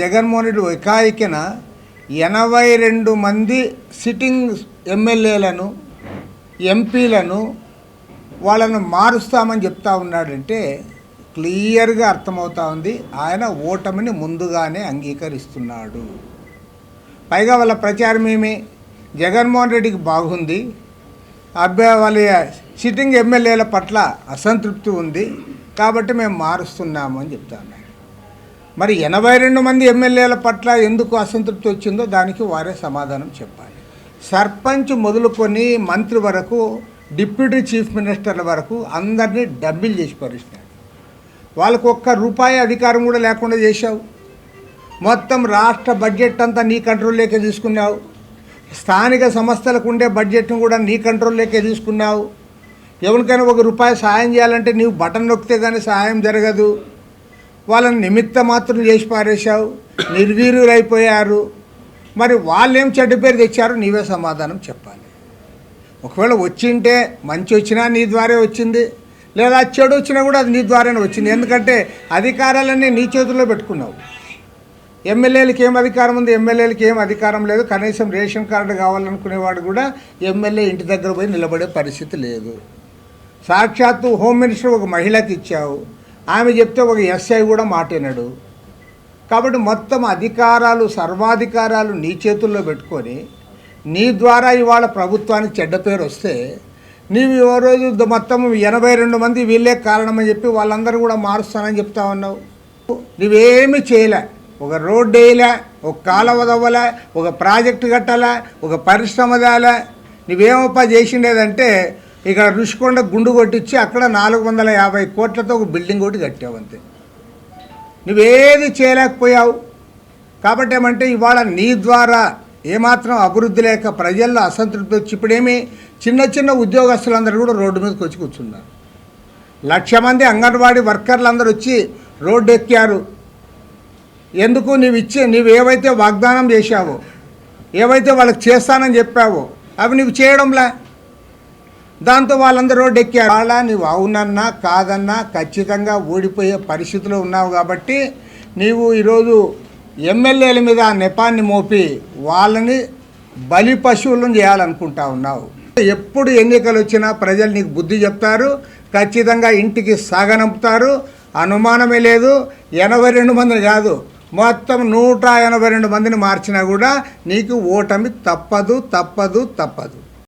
జగన్మోహన్ రెడ్డి ఏకాయికిన ఎనభై రెండు మంది సిట్టింగ్ ఎమ్మెల్యేలను ఎంపీలను వాళ్ళను మారుస్తామని చెప్తా ఉన్నాడంటే క్లియర్గా అర్థమవుతా ఉంది. ఆయన ఓటమిని ముందుగానే అంగీకరిస్తున్నాడు. పైగా వాళ్ళ ప్రచారం ఏమి? జగన్మోహన్ రెడ్డికి బాగుంది. అభ్య వాళ్ళ సిట్టింగ్ ఎమ్మెల్యేల పట్ల అసంతృప్తి ఉంది. కాబట్టి మేము మారుస్తున్నాము అని చెప్తా మరి ఎనభై రెండు మంది ఎమ్మెల్యేల పట్ల ఎందుకు అసంతృప్తి వచ్చిందో దానికి వారే సమాధానం చెప్పాలి. సర్పంచ్ మొదలుకొని మంత్రి వరకు డిప్యూటీ చీఫ్ మినిస్టర్ల వరకు అందరినీ డబ్బిల్ చేసి పరిచినాడు వాళ్ళకు ఒక్క రూపాయి అధికారం కూడా లేకుండా చేశావు. మొత్తం రాష్ట్ర బడ్జెట్ అంతా నీ కంట్రోల్లోకే తీసుకున్నావు. స్థానిక సంస్థలకు ఉండే బడ్జెట్ను కూడా నీ కంట్రోల్లోకే తీసుకున్నావు. ఎవరికైనా ఒక రూపాయి సాయం చేయాలంటే నీవు బటన్ నొక్కితే కానీ సహాయం జరగదు. వాళ్ళని నిమిత్త మాత్రం చేసి పారేశావు. నిర్వీర్యులైపోయారు. మరి వాళ్ళేం చెడ్డ పేరు తెచ్చారో నీవే సమాధానం చెప్పాలి. ఒకవేళ వచ్చింటే మంచి వచ్చినా నీ ద్వారే వచ్చింది. లేదా చెడు వచ్చినా కూడా అది నీ ద్వారానే వచ్చింది. ఎందుకంటే అధికారాలన్నీ నీ చేతుల్లో పెట్టుకున్నావు. ఎమ్మెల్యేలకి ఏం అధికారం ఉంది? ఎమ్మెల్యేలకి ఏం అధికారం లేదు. కనీసం రేషన్ కార్డు కావాలనుకునేవాడు కూడా ఎమ్మెల్యే ఇంటి దగ్గర పోయి నిలబడే పరిస్థితి లేదు. సాక్షాత్తు హోమ్ మినిస్టర్ ఒక మహిళకి ఇచ్చావు. ఆమె చెప్తే ఒక ఎస్ఐ కూడా మాటినడు కాబట్టి మొత్తం అధికారాలు సర్వాధికారాలు నీ చేతుల్లో పెట్టుకొని నీ ద్వారా ఇవాళ ప్రభుత్వానికి చెడ్డ పేరు వస్తే నీవు ఓ రోజు మొత్తం ఎనభై రెండు మంది వీళ్ళే కారణమని చెప్పి వాళ్ళందరూ కూడా మారుస్తానని చెప్తా ఉన్నావు. నువ్వేమి చేయలే. ఒక రోడ్డు వేయలే ఒక కాలువ తవ్వలే ఒక ప్రాజెక్టు కట్టాలా ఒక పరిశ్రమ తేలే. నువ్వేమప్ప చేసిండేదంటే ఇక్కడ రుషికొండ గుండు కొట్టించి అక్కడ నాలుగు వందల యాభై కోట్లతో ఒక బిల్డింగ్ ఒకటి కట్టావు అంతే. నువ్వేది చేయలేకపోయావు. కాబట్టి ఏమంటే ఇవాళ నీ ద్వారా ఏమాత్రం అభివృద్ధి లేక ప్రజల్లో అసంతృప్తి వచ్చి ఇప్పుడేమి చిన్న చిన్న ఉద్యోగస్తులందరూ కూడా రోడ్డు మీదకి వచ్చి కూర్చున్నారు. లక్ష మంది అంగన్వాడీ వర్కర్లు అందరూ వచ్చి రోడ్డు ఎక్కారు. ఎందుకు నీవు ఇచ్చే నీవు ఏవైతే వాగ్దానం చేశావో ఏవైతే వాళ్ళకి చేస్తానని చెప్పావో అవి నీవు చేయడంలే? దాంతో వాళ్ళందరూ రోడ్డు ఎక్కారు. వాళ్ళ నీవు అవునన్నా కాదన్నా ఖచ్చితంగా ఓడిపోయే పరిస్థితిలో ఉన్నావు కాబట్టి నీవు ఈరోజు ఎమ్మెల్యేల మీద ఆ నెపాన్ని మోపి వాళ్ళని బలి పశువులను చేయాలనుకుంటా ఉన్నావు. ఎప్పుడు ఎన్నికలు వచ్చినా ప్రజలు నీకు బుద్ధి చెప్తారు ఖచ్చితంగా ఇంటికి సాగనంపుతారు. అనుమానమే లేదు ఎనభై రెండు మందిని కాదు మొత్తం నూట ఎనభై రెండు మందిని మార్చినా కూడా నీకు ఓటమి తప్పదు తప్పదు తప్పదు.